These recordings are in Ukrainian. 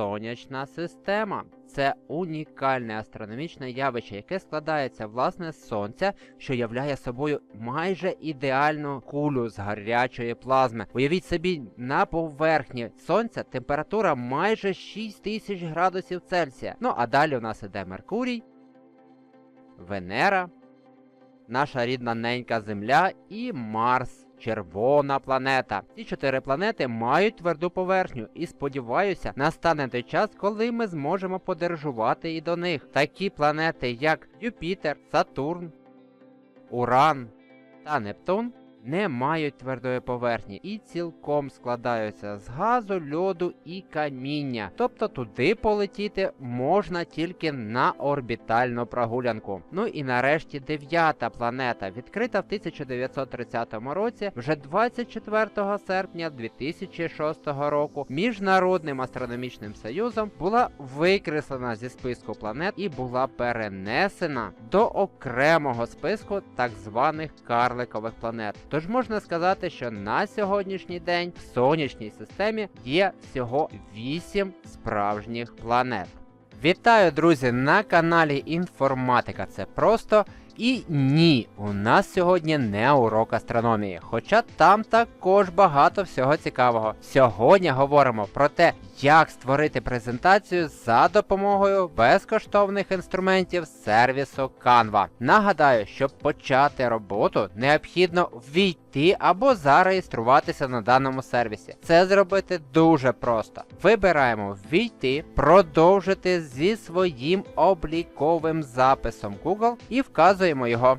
Сонячна система. Це унікальне астрономічне явище, яке складається власне з сонця, що являє собою майже ідеальну кулю з гарячої плазми. Уявіть собі, на поверхні сонця температура майже 6000 градусів Цельсія. Ну а далі у нас іде Меркурій, Венера, наша рідна ненька Земля і Марс. Червона планета. Ці чотири планети мають тверду поверхню, і сподіваюся, настане той час, коли ми зможемо подорожувати і до них. Такі планети, як Юпітер, Сатурн, Уран та Нептун, не мають твердої поверхні і цілком складаються з газу, льоду і каміння. Тобто туди полетіти можна тільки на орбітальну прогулянку. Ну і нарешті дев'ята планета, відкрита в 1930 році, вже 24 серпня 2006 року Міжнародним астрономічним союзом була викреслена зі списку планет і була перенесена до окремого списку так званих карликових планет. Тож можна сказати, що на сьогоднішній день в сонячній системі є всього 8 справжніх планет. Вітаю, друзі, на каналі Інформатика. Це просто. І ні, у нас сьогодні не урок астрономії, хоча там також багато всього цікавого. Сьогодні говоримо про те, як створити презентацію за допомогою безкоштовних інструментів сервісу Canva. Нагадаю, щоб почати роботу, необхідно ввійти або зареєструватися на даному сервісі. Це зробити дуже просто. Вибираємо ввійти, продовжити зі своїм обліковим записом Google і вказуємо його.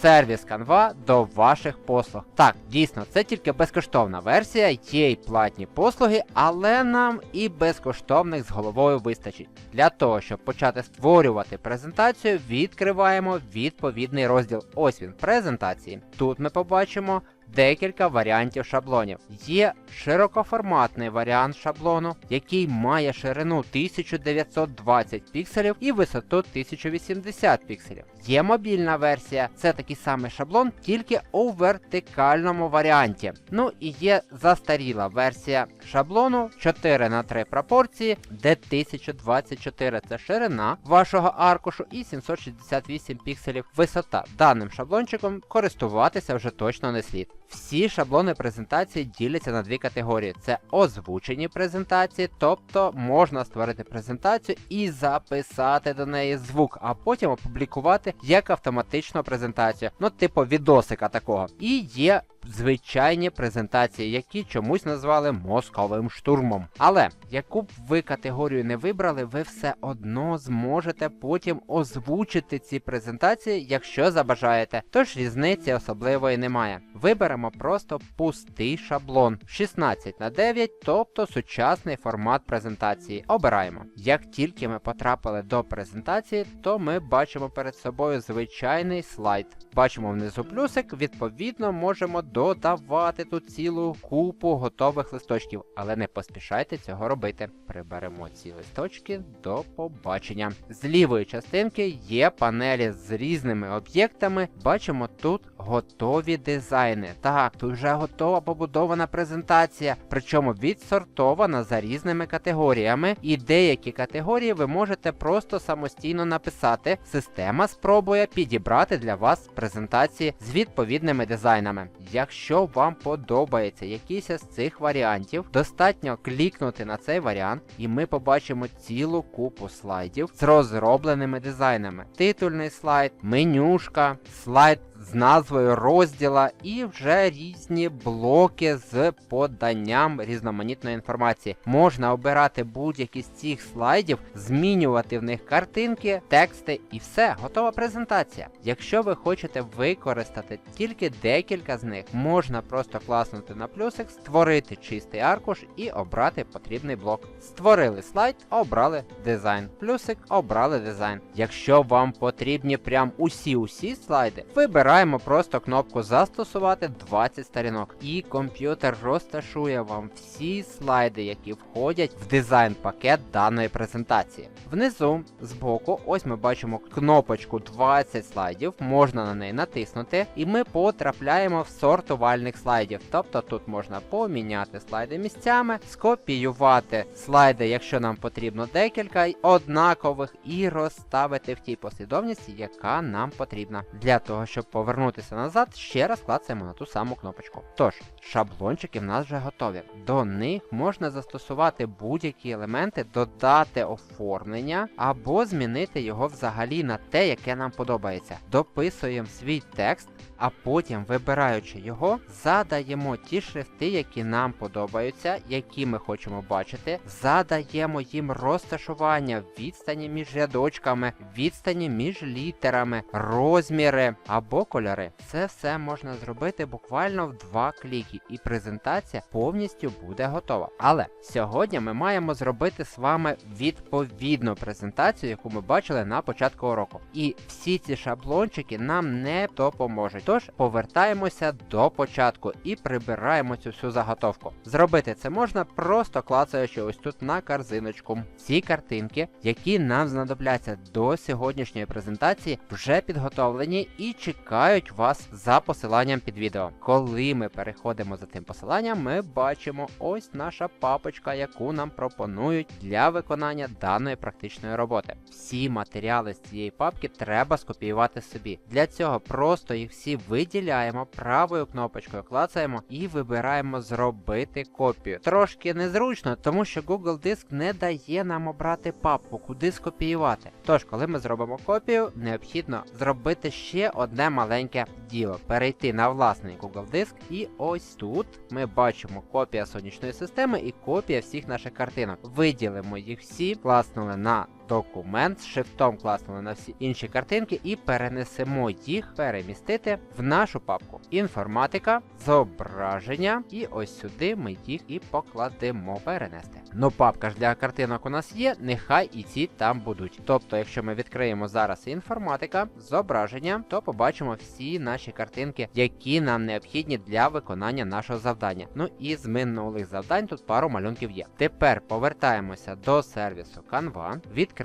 Сервіс Canva до ваших послуг. Так, дійсно, це тільки безкоштовна версія, є й платні послуги, але нам і безкоштовних з головою вистачить. Для того, щоб почати створювати презентацію, відкриваємо відповідний розділ. Ось він презентації. Тут ми побачимо. Декілька варіантів шаблонів. Є широкоформатний варіант шаблону, який має ширину 1920 пікселів і висоту 1080 пікселів. Є мобільна версія, це такий самий шаблон, тільки у вертикальному варіанті. Ну і є застаріла версія шаблону 4 на 3 пропорції, де 1024 це ширина вашого аркушу і 768 пікселів висота. Даним шаблончиком користуватися вже точно не слід. Всі шаблони презентації діляться на дві категорії: це озвучені презентації, тобто можна створити презентацію і записати до неї звук, а потім опублікувати як автоматичну презентацію, ну типу відосика такого. І є звичайні презентації, які чомусь назвали мозковим штурмом. Але яку б ви категорію не вибрали, ви все одно зможете потім озвучити ці презентації, якщо забажаєте. Тож різниці особливої немає. Виберемо просто пустий шаблон 16 на 9, тобто сучасний формат презентації. Обираємо. Як тільки ми потрапили до презентації, то ми бачимо перед собою звичайний слайд. Бачимо внизу плюсик, відповідно, можемо додавати тут цілу купу готових листочків, але не поспішайте цього робити. Приберемо ці листочки до побачення. З лівої частинки є панелі з різними об'єктами. Бачимо тут готові дизайни. Так, тут вже готова побудована презентація, причому відсортована за різними категоріями, і деякі категорії ви можете просто самостійно написати. Система спробує підібрати для вас презентації з відповідними дизайнами. Якщо вам подобається якийсь з цих варіантів, достатньо клікнути на цей варіант, і ми побачимо цілу купу слайдів з розробленими дизайнами. Титульний слайд, менюшка, слайд з назвою розділа і вже різні блоки з поданням різноманітної інформації. Можна обирати будь-які з цих слайдів, змінювати в них картинки, тексти і все, готова презентація. Якщо ви хочете використати тільки декілька з них, можна просто класнути на плюсик, створити чистий аркуш і обрати потрібний блок. Створили слайд, обрали дизайн. Плюсик, обрали дизайн. Якщо вам потрібні прям усі-усі слайди, вибирайте Вибираємо просто кнопку Застосувати 20 сторінок. І комп'ютер розташує вам всі слайди, які входять в дизайн пакет даної презентації. Внизу, збоку, ось ми бачимо кнопочку 20 слайдів, можна на неї натиснути, і ми потрапляємо в сортувальник слайдів. Тобто тут можна поміняти слайди місцями, скопіювати слайди, якщо нам потрібно декілька однакових, і розставити в тій послідовності, яка нам потрібна. Для того, щоб повернутися назад, ще раз клацаємо на ту саму кнопочку. Тож, шаблончики в нас вже готові. До них можна застосувати будь-які елементи, додати оформлення або змінити його взагалі на те, яке нам подобається. Дописуємо свій текст, а потім, вибираючи його, задаємо ті шрифти, які нам подобаються, які ми хочемо бачити, задаємо їм розташування, відстані між рядочками, відстані між літерами, розміри або кольори. Це все можна зробити буквально в два кліки, і презентація повністю буде готова. Але сьогодні ми маємо зробити з вами відповідну презентацію, яку ми бачили на початку уроку. І всі ці шаблончики нам не допоможуть. Тож повертаємося до початку і прибираємо цю всю заготовку. Зробити це можна просто клацаючи ось тут на корзиночку. Ці картинки, які нам знадобляться до сьогоднішньої презентації, вже підготовлені і чекають вас за посиланням під відео. Коли ми переходимо за тим посиланням, ми бачимо ось наша папочка, яку нам пропонують для виконання даної практичної роботи. Всі матеріали з цієї папки треба скопіювати собі. Для цього просто їх всі виділяємо правою кнопочкою, клацаємо і вибираємо зробити копію. Трошки незручно, тому що Google Диск не дає нам обрати папку, куди скопіювати. Тож, коли ми зробимо копію, необхідно зробити ще одне маленьке діло: перейти на власний Google Диск, і ось тут ми бачимо копія сонячної системи і копія всіх наших картинок. Виділимо їх всі, класнули на документ, з шрифтом класнули на всі інші картинки і перенесемо їх перемістити в нашу папку. Інформатика, зображення, і ось сюди ми їх і покладемо перенести. Ну, папка ж для картинок у нас є, нехай і ці там будуть. Тобто, якщо ми відкриємо зараз інформатика, зображення, то побачимо всі наші картинки, які нам необхідні для виконання нашого завдання. Ну і з минулих завдань тут пару малюнків є. Тепер повертаємося до сервісу Canva, відкриваємо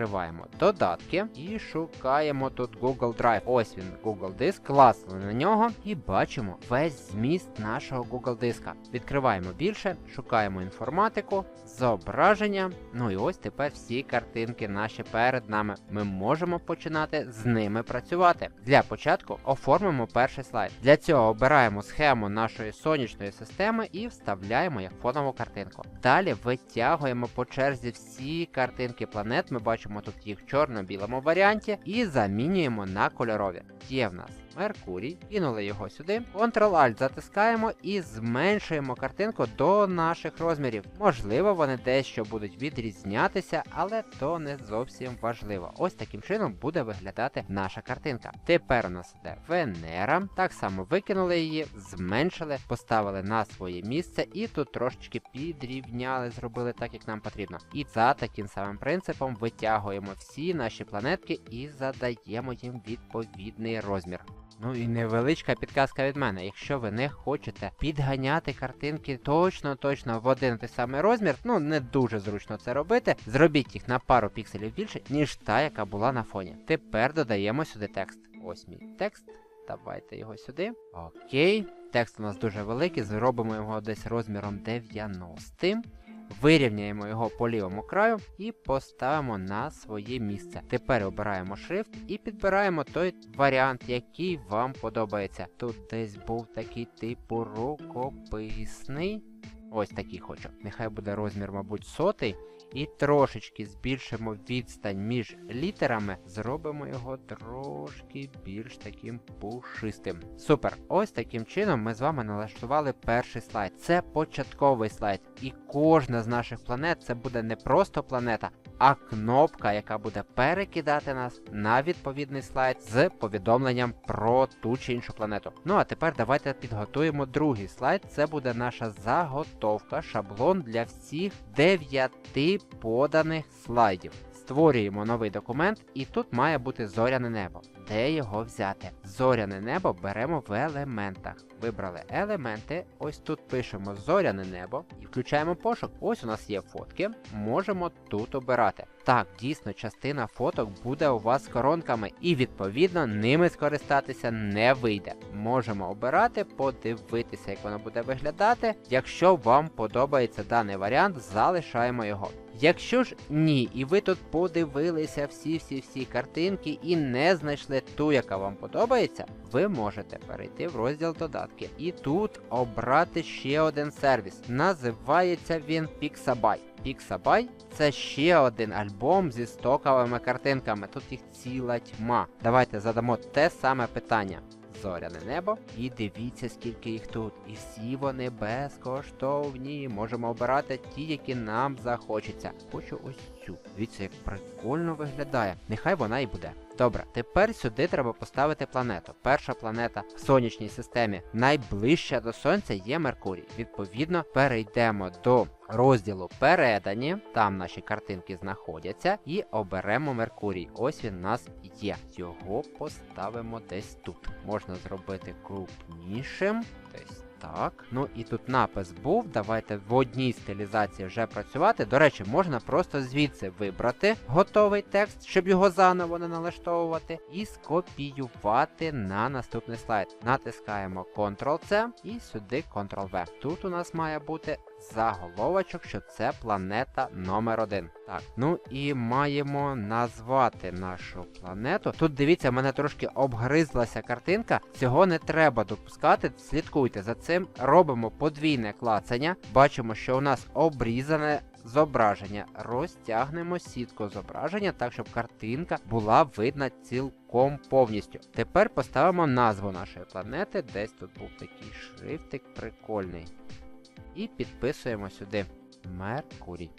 додатки і шукаємо тут Google Drive. Ось він, Google Диск, класли на нього і бачимо весь зміст нашого Google диска. Відкриваємо більше, шукаємо інформатику, зображення. Ну і ось тепер всі картинки наші перед нами. Ми можемо починати з ними працювати. Для початку оформимо перший слайд. Для цього обираємо схему нашої сонячної системи і вставляємо як фонову картинку. Далі витягуємо по черзі всі картинки планет. Ми бачимо тут їх в чорно-білому варіанті, і замінюємо на кольорові. Є в нас Меркурій, кинули його сюди. Ctrl-Alt затискаємо і зменшуємо картинку до наших розмірів. Можливо, вони дещо будуть відрізнятися, але то не зовсім важливо. Ось таким чином буде виглядати наша картинка. Тепер у нас іде Венера. Так само викинули її, зменшили, поставили на своє місце і тут трошечки підрівняли, зробили так, як нам потрібно. І за таким самим принципом витягуємо всі наші планетки і задаємо їм відповідний розмір. Ну і невеличка підказка від мене. Якщо ви не хочете підганяти картинки точно-точно в один той самий розмір, ну не дуже зручно це робити. Зробіть їх на пару пікселів більше, ніж та, яка була на фоні. Тепер додаємо сюди текст. Ось мій текст. Давайте його сюди. Окей. Текст у нас дуже великий, зробимо його десь розміром 90. Вирівняємо його по лівому краю і поставимо на своє місце. Тепер обираємо шрифт і підбираємо той варіант, який вам подобається. Тут десь був такий типу рукописний. Ось такий хочу. Нехай буде розмір, мабуть, сотий. І трошечки збільшимо відстань між літерами, зробимо його трошки більш таким пушистим. Супер! Ось таким чином ми з вами налаштували перший слайд. Це початковий слайд. І кожна з наших планет це буде не просто планета, а кнопка, яка буде перекидати нас на відповідний слайд з повідомленням про ту чи іншу планету. Ну а тепер давайте підготуємо другий слайд. Це буде наша заготовка, шаблон для всіх дев'яти поданих слайдів. Створюємо новий документ, і тут має бути зоряне небо. Де його взяти? Зоряне небо беремо в елементах. Вибрали елементи, ось тут пишемо зоряне небо і включаємо пошук. Ось у нас є фотки, можемо тут обирати. Так, дійсно, частина фоток буде у вас з коронками, і відповідно ними скористатися не вийде. Можемо обирати, подивитися, як воно буде виглядати. Якщо вам подобається даний варіант, залишаємо його. Якщо ж ні, і ви тут подивилися всі-всі-всі картинки і не знайшли ту, яка вам подобається, ви можете перейти в розділ додатки і тут обрати ще один сервіс. Називається він Pixabay. Pixabay це ще один альбом зі стоковими картинками. Тут їх ціла тьма. Давайте задамо те саме питання. Зоряне небо. І дивіться, скільки їх тут. І всі вони безкоштовні. Можемо обирати ті, які нам захочеться. Хочу ось цю. Дивіться, як прикольно виглядає. Нехай вона і буде. Добре, тепер сюди треба поставити планету. Перша планета в сонячній системі найближча до Сонця є Меркурій. Відповідно, перейдемо до розділу Передані, там наші картинки знаходяться, і оберемо Меркурій. Ось він у нас є. Його поставимо десь тут. Можна зробити крупнішим. Десь так. Ну і тут напис був. Давайте в одній стилізації вже працювати. До речі, можна просто звідси вибрати готовий текст, щоб його заново не налаштовувати, і скопіювати на наступний слайд. Натискаємо Ctrl-C і сюди Ctrl-V. Тут у нас має бути заголовочок, що це планета номер 1 Так, ну і маємо назвати нашу планету. Тут дивіться, в мене трошки обгризлася картинка. Цього не треба допускати. Слідкуйте за цим. Робимо подвійне клацання. Бачимо, що у нас обрізане. Зображення розтягнемо сітку зображення так, щоб картинка була видна цілком повністю. Тепер поставимо назву нашої планети. Десь тут був такий шрифтик прикольний. І підписуємо сюди Меркурій.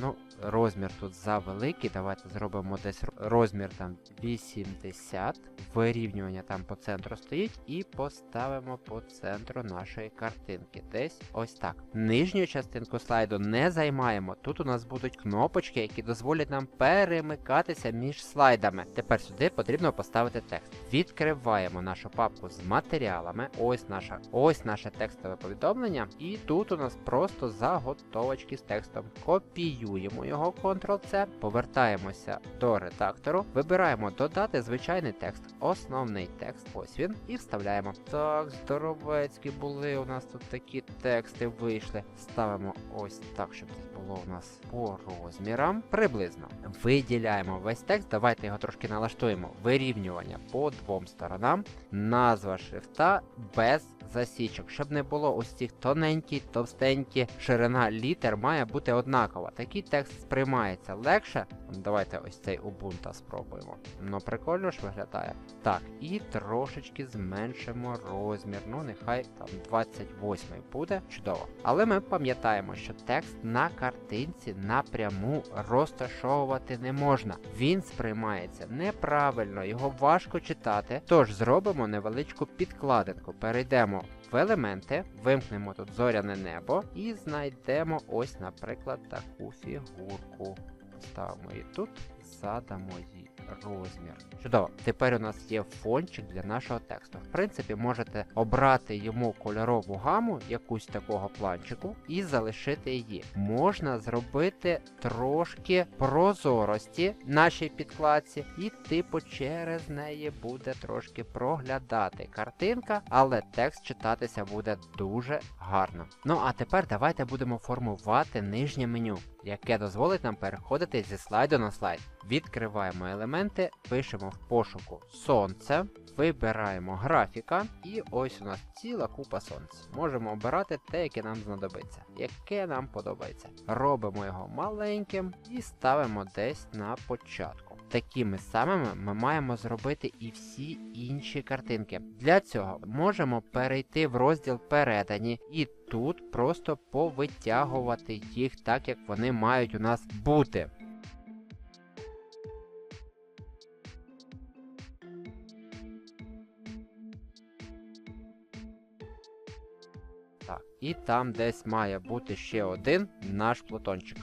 Ну, розмір тут завеликий. Давайте зробимо десь розмір там 80. Вирівнювання там по центру стоїть. І поставимо по центру нашої картинки. Десь ось так. Нижню частинку слайду не займаємо. Тут у нас будуть кнопочки, які дозволять нам перемикатися між слайдами. Тепер сюди потрібно поставити текст. Відкриваємо нашу папку з матеріалами. Ось наша, ось наше текстове повідомлення. І тут у нас просто заготовочки з текстом. Копіюємо його Ctrl-C, повертаємося до редактору, вибираємо додати звичайний текст, основний текст, ось він, і вставляємо. Так, здоровецькі були. У нас тут такі тексти вийшли. Ставимо ось так, щоб це було у нас по розмірам. Приблизно. Виділяємо весь текст. Давайте його трошки налаштуємо. Вирівнювання по двом сторонам, назва шрифта без засічок, щоб не було ось цих тоненькі, товстенькі, ширина літер має бути однакова. Такий текст сприймається легше. Давайте ось цей Ubuntu спробуємо. Ну, прикольно ж виглядає. Так, і трошечки зменшимо розмір. Ну, нехай там 28 буде. Чудово. Але ми пам'ятаємо, що текст на картинці напряму розташовувати не можна. Він сприймається неправильно, його важко читати. Тож зробимо невеличку підкладинку. Перейдемо в елементи, вимкнемо тут зоряне небо і знайдемо ось, наприклад, таку фігурку. Поставимо її тут, задамо їй розмір. Чудово, тепер у нас є фончик для нашого тексту. В принципі, можете обрати йому кольорову гаму, якусь такого планчику, і залишити її. Можна зробити трошки прозорості нашій підкладці, і типу через неї буде трошки проглядати картинка, але текст читатися буде дуже гарно. Ну а тепер давайте будемо формувати нижнє меню, яке дозволить нам переходити зі слайду на слайд. Відкриваємо елементи, пишемо в пошуку сонце, вибираємо графіка, і ось у нас ціла купа сонця. Можемо обирати те, яке нам знадобиться, яке нам подобається. Робимо його маленьким і ставимо десь на початку. Такими самими ми маємо зробити і всі інші картинки. Для цього можемо перейти в розділ передані і тут просто повитягувати їх так, як вони мають у нас бути. Так, і там десь має бути ще один наш плутончик.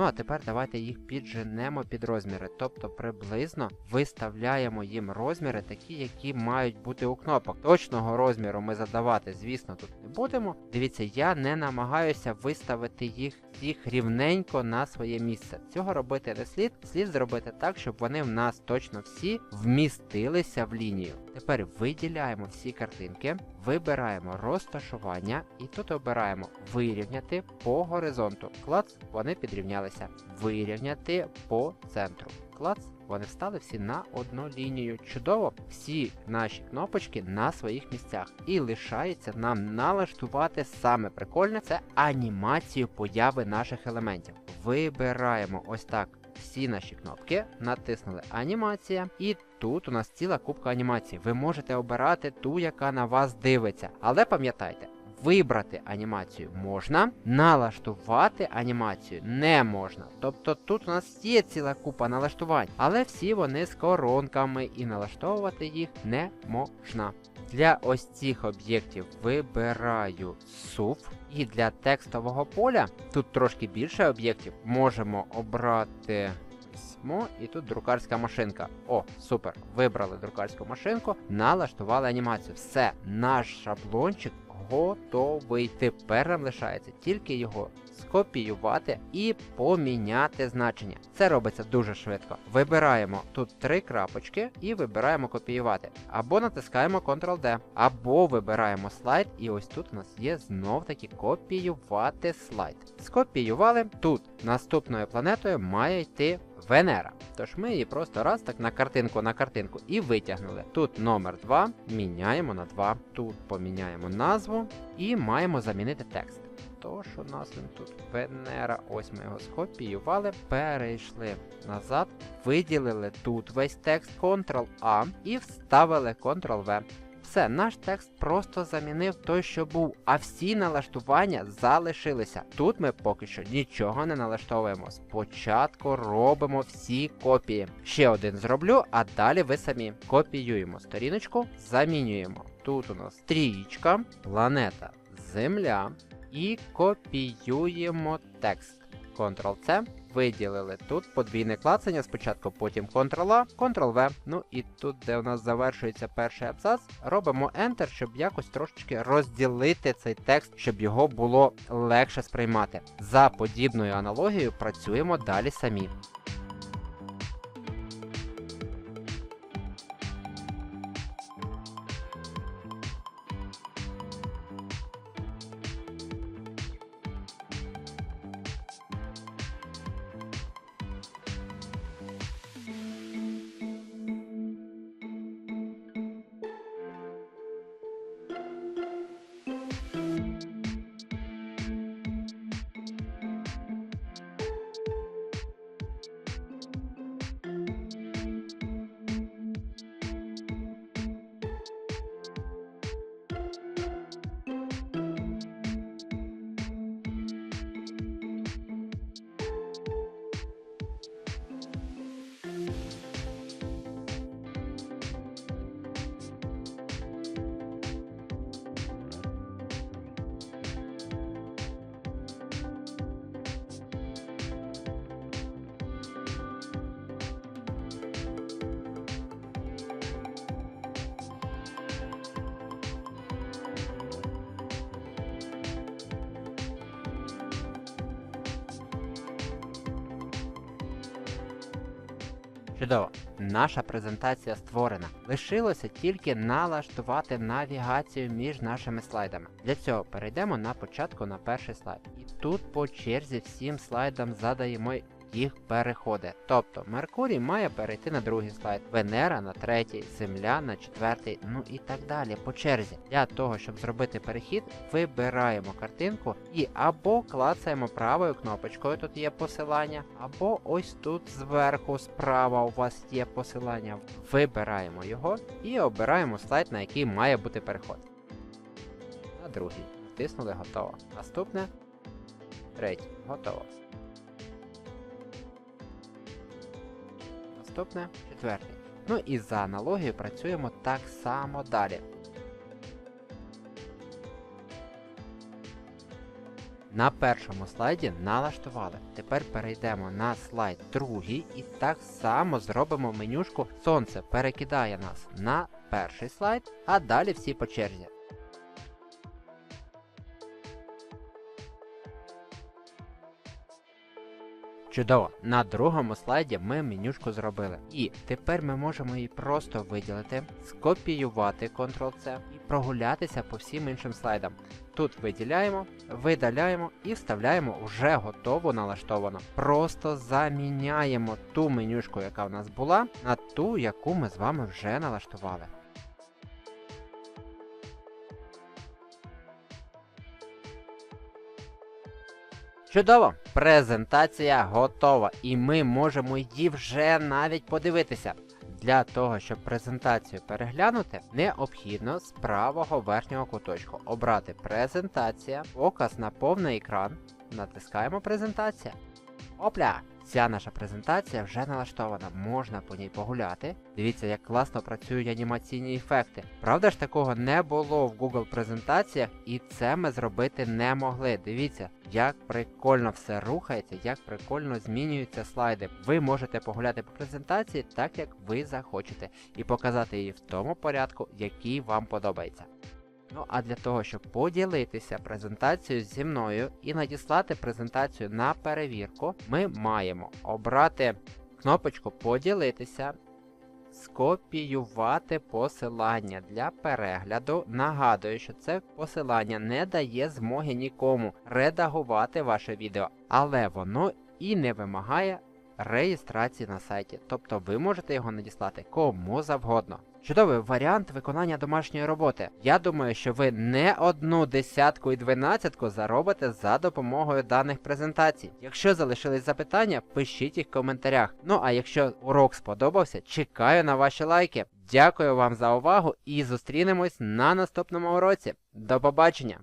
Ну а тепер давайте їх підженемо під розміри. Тобто приблизно виставляємо їм розміри такі, які мають бути у кнопок. Точного розміру ми задавати, звісно, тут не будемо. Дивіться, я не намагаюся виставити їх всіх рівненько на своє місце. Цього робити не слід. Слід зробити так, щоб вони в нас точно всі вмістилися в лінію. Тепер виділяємо всі картинки, вибираємо розташування і тут обираємо вирівняти по горизонту. Клац, вони підрівнялися. Вирівняти по центру. Клац, вони встали всі на одну лінію. Чудово, всі наші кнопочки на своїх місцях. І лишається нам налаштувати саме прикольне це анімацію появи наших елементів. Вибираємо ось так всі наші кнопки, натиснули анімація, і тут у нас ціла кубка анімацій. Ви можете обирати ту, яка на вас дивиться. Але пам'ятайте, вибрати анімацію можна, налаштувати анімацію не можна. Тобто тут у нас є ціла купа налаштувань, але всі вони з коронками і налаштовувати їх не можна. Для ось цих об'єктів вибираю SUV. І для текстового поля тут трошки більше об'єктів. Можемо обрати і тут друкарська машинка. О, супер! Вибрали друкарську машинку, налаштували анімацію. Все, наш шаблончик готовий. Тепер нам лишається тільки його скопіювати і поміняти значення. Це робиться дуже швидко. Вибираємо тут три крапочки і вибираємо копіювати. Або натискаємо Ctrl-D, або вибираємо слайд, і ось тут у нас є знов таки копіювати слайд. Скопіювали. Тут наступною планетою має йти Венера. Тож ми її просто раз так на картинку на картинку і витягнули. Тут номер 2, міняємо на 2. Тут поміняємо назву і маємо замінити текст. Тож у нас він тут Венера, ось ми його скопіювали, перейшли назад, виділили тут весь текст Ctrl-A і вставили Ctrl-V. Все, наш текст просто замінив той, що був, а всі налаштування залишилися. Тут ми поки що нічого не налаштовуємо. Спочатку робимо всі копії. Ще один зроблю, а далі ви самі копіюємо сторіночку, замінюємо. Тут у нас стрічка, планета Земля і копіюємо текст. Ctrl-C, виділили тут подвійне клацання, спочатку потім Ctrl-A, Ctrl-V. Ну і тут, де у нас завершується перший абзац, робимо Enter, щоб якось трошечки розділити цей текст, щоб його було легше сприймати. За подібною аналогією працюємо далі самі. Чудово, наша презентація створена. Лишилося тільки налаштувати навігацію між нашими слайдами. Для цього перейдемо на початку на перший слайд. І тут по черзі всім слайдам задаємо їх переходи. Тобто Меркурій має перейти на другий слайд, Венера на третій, Земля на четвертий, ну і так далі по черзі. Для того, щоб зробити перехід, вибираємо картинку і або клацаємо правою кнопочкою, тут є посилання, або ось тут зверху справа у вас є посилання. Вибираємо його і обираємо слайд, на який має бути переход. На другий. Натиснули готово. Наступне. Третє. Готово. Наступне четвертий. Ну і за аналогією працюємо так само далі. На першому слайді налаштували. Тепер перейдемо на слайд другий і так само зробимо менюшку Сонце перекидає нас на перший слайд, а далі всі по черзі. Чудово! На другому слайді ми менюшку зробили. І тепер ми можемо її просто виділити, скопіювати Ctrl-C і прогулятися по всім іншим слайдам. Тут виділяємо, видаляємо і вставляємо вже готову налаштовану. Просто заміняємо ту менюшку, яка в нас була, на ту, яку ми з вами вже налаштували. Чудово! Презентація готова, і ми можемо її вже навіть подивитися. Для того, щоб презентацію переглянути, необхідно з правого верхнього куточку обрати презентація, показ на повний екран. Натискаємо презентація. Опля! Ця наша презентація вже налаштована, можна по ній погуляти. Дивіться, як класно працюють анімаційні ефекти. Правда ж такого не було в Google презентаціях, і це ми зробити не могли. Дивіться, як прикольно все рухається, як прикольно змінюються слайди. Ви можете погуляти по презентації так, як ви захочете, і показати її в тому порядку, який вам подобається. Ну а для того, щоб поділитися презентацією зі мною і надіслати презентацію на перевірку, ми маємо обрати кнопочку Поділитися, скопіювати посилання для перегляду. Нагадую, що це посилання не дає змоги нікому редагувати ваше відео, але воно і не вимагає реєстрації на сайті. Тобто ви можете його надіслати кому завгодно. Чудовий варіант виконання домашньої роботи. Я думаю, що ви не одну десятку і дванадцятку заробите за допомогою даних презентацій. Якщо залишились запитання, пишіть їх в коментарях. Ну а якщо урок сподобався, чекаю на ваші лайки. Дякую вам за увагу і зустрінемось на наступному уроці. До побачення!